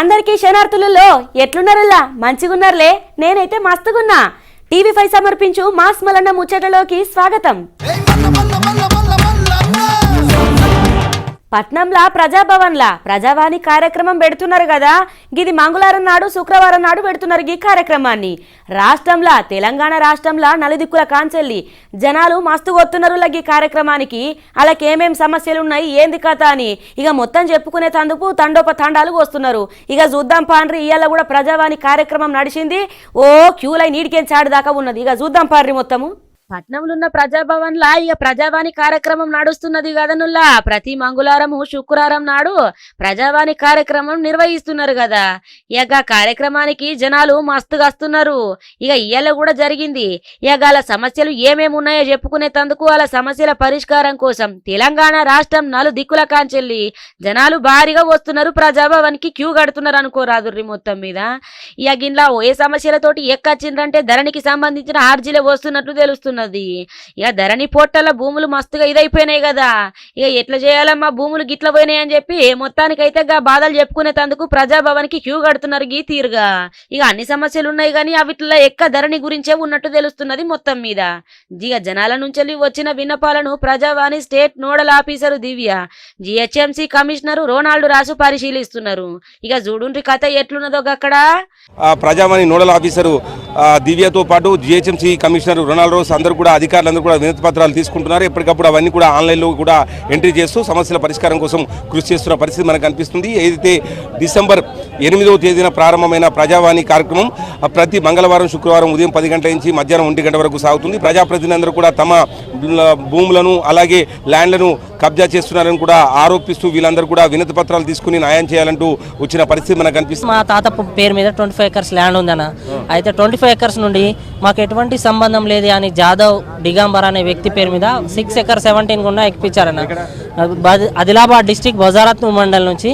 అందరికీ శనార్థులలో ఎట్లున్నారల్లా మంచిగున్నారులే? నేనైతే మస్తుగున్నా. టీవీ ఫైవ్ సమర్పించు మాస్ మలన్న ముచ్చటలోకి స్వాగతం. పట్నంలా ప్రజాభవన్లా. ప్రజావాణి కార్యక్రమం పెడుతున్నారు కదా. గిది మంగళవారం నాడు శుక్రవారం నాడు పెడుతున్నారు ఈ కార్యక్రమాన్ని. రాష్ట్రంలా తెలంగాణ రాష్ట్రంలా నలుదిక్కుల కాంచెల్లి. జనాలు మస్తు కొత్తున్నారు ఈ కార్యక్రమానికి. వాళ్ళకి ఏమేం సమస్యలు ఉన్నాయి ఏంది కథ అని. ఇక మొత్తం చెప్పుకునే తందుకు తండోప తండాలు వస్తున్నారు. ఇక చూద్దాం పాండ్రి ఇవాళ కూడా ప్రజావాణి కార్యక్రమం నడిచింది. ఓ క్యూ లైన్ చాడు దాకా ఉన్నది. ఇక చూద్దాం పాండ్రి మొత్తము. పట్నంలో ఉన్న ప్రజాభవన్ లా ఇక ప్రజావాణి కార్యక్రమం నడుస్తున్నది కదనుల్లా ప్రతి మంగళవారం శుక్రవారం నాడు ప్రజావాణి కార్యక్రమం నిర్వహిస్తున్నారు కదా ఇక కార్యక్రమానికి జనాలు మస్తుగా వస్తున్నారు. ఇక ఇయ్యాల కూడా జరిగింది. ఇక వాళ్ళ సమస్యలు ఏమేమి ఉన్నాయో చెప్పుకునే తందుకు వాళ్ళ సమస్యల పరిష్కారం కోసం తెలంగాణ రాష్ట్రం నాలుగు దిక్కుల కాంచెల్లి జనాలు భారీగా వస్తున్నారు. ప్రజాభవన్కి క్యూ కడుతున్నారు అనుకోరాదుర్రి మొత్తం మీద. ఇక గిన్లా ఏ సమస్యలతోటి ఎక్కచ్చిండ్రంటే ధరణికి సంబంధించిన ఆర్జీలే వస్తున్నట్లు ఉన్నది. ఇక ధరణి పొట్టల భూములు మస్తుగా ఇదైపోయినాయి కదా. ఇక ఎట్లా చేయాలమ్మా? భూములు గిట్ల పోయినాయి అని చెప్పి మొత్తానికైతే గా బాధలు చెప్పుకునే తందుకు కి క్యూ కడుతున్నారు గీ తీరుగా. ఇక అన్ని సమస్యలు ఉన్నాయి కానీ అవిట్లో ఎక్క ధరణి గురించే ఉన్నట్టు తెలుస్తున్నది మొత్తం మీద. ఇక జనాల నుంచి వచ్చిన విన్నపాలను Prajavani state nodal officer Divya GHMC commissioner Ronald Ross పరిశీలిస్తున్నారు. ఇక చూడుండ్రి కథ ఎట్లున్నదో అక్కడ? ప్రజావాణి నోడల్ ఆఫీసరు దివ్యతో పాటు జిహెచ్ఎంసీ కమిషనర్ రోనాల్డ్ రోస్ అందరూ కూడా అధికారులందరూ కూడా వినతి పత్రాలు తీసుకుంటున్నారు. ఎప్పటికప్పుడు అవన్నీ కూడా ఆన్లైన్లో కూడా ఎంట్రీ చేస్తూ సమస్యల పరిష్కారం కోసం కృషి చేస్తున్న పరిస్థితి మనకు కనిపిస్తుంది ఏదైతే డిసెంబర్ ఎనిమిదవ తేదీన ప్రారంభమైన ప్రజావాణి కార్యక్రమం ప్రతి మంగళవారం శుక్రవారం ఉదయం పది గంటల నుంచి మధ్యాహ్నం ఒంటి గంట వరకు సాగుతుంది. ప్రజాప్రతినిధులందరూ కూడా తమ భూములను అలాగే ల్యాండ్లను కబ్జా చేస్తున్నారని కూడా ఆరోపిస్తూ వీళ్ళందరూ కూడా వినతి పత్రాలు తీసుకుని న్యాయం చేయాలంటూ వచ్చిన పరిస్థితి మనకు కనిపిస్తుంది మా తాత పేరు మీద ట్వంటీ ఫైవ్ ఎకర్స్ ల్యాండ్ ఉందన్న. అయితే ట్వంటీ ఫైవ్ ఎకర్స్ నుండి మాకు ఎటువంటి సంబంధం లేదు అని జాదవ్ డిగాంబర్ అనే వ్యక్తి పేరు మీద సిక్స్ ఎకర్ సెవెంటీన్ గుండా ఎక్కిపించారన్న. ఆదిలాబాద్ డిస్టిక్ బజారత్న మండల్ నుంచి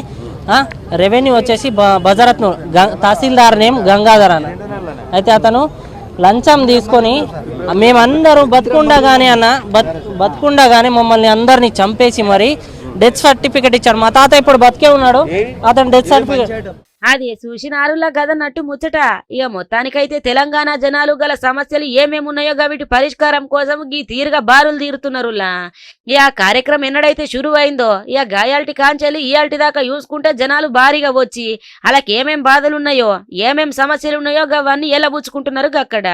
రెవెన్యూ వచ్చేసి బ- బజారత్ను గ- తహసీల్దార్ నేమ్ గంగాధర్ అన్న. అయితే అతను లంచం తీసుకొని మేమందరం బతుకుండగానే అన్న బత్ బతుకుండగానే మమ్మల్ని అందరినీ చంపేసి మరి డెత్ సర్టిఫికెట్ ఇచ్చాడు. మా తాత ఇప్పుడు బతికే ఉన్నాడు. అతను డెత్ సర్టిఫికెట్ అది చూసినారులా గదన్నట్టు ముచ్చట. ఇక మొత్తానికైతే తెలంగాణ జనాలు గల సమస్యలు ఏమేమి ఉన్నాయో వీటి పరిష్కారం కోసం ఈ తీరుగా బారులు తీరుతున్నారులా. ఇక ఆ కార్యక్రమం ఎన్నడైతే షురు అయిందో ఇక గాయాల్టి కాంచెల్లి ఇయాల్టి దాకా చూసుకుంటే జనాలు భారీగా వచ్చి అలాకి ఏమేం బాధలు ఉన్నాయో ఏమేం సమస్యలు ఉన్నాయో అవన్నీ ఎలబుచ్చుకుంటున్నారు అక్కడ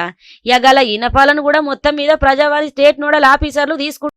ఇక గల ఇనపాలను కూడా మొత్తం మీద ప్రజావాణి స్టేట్ నోడల్ ఆఫీసర్లు తీసుకుంటున్నారు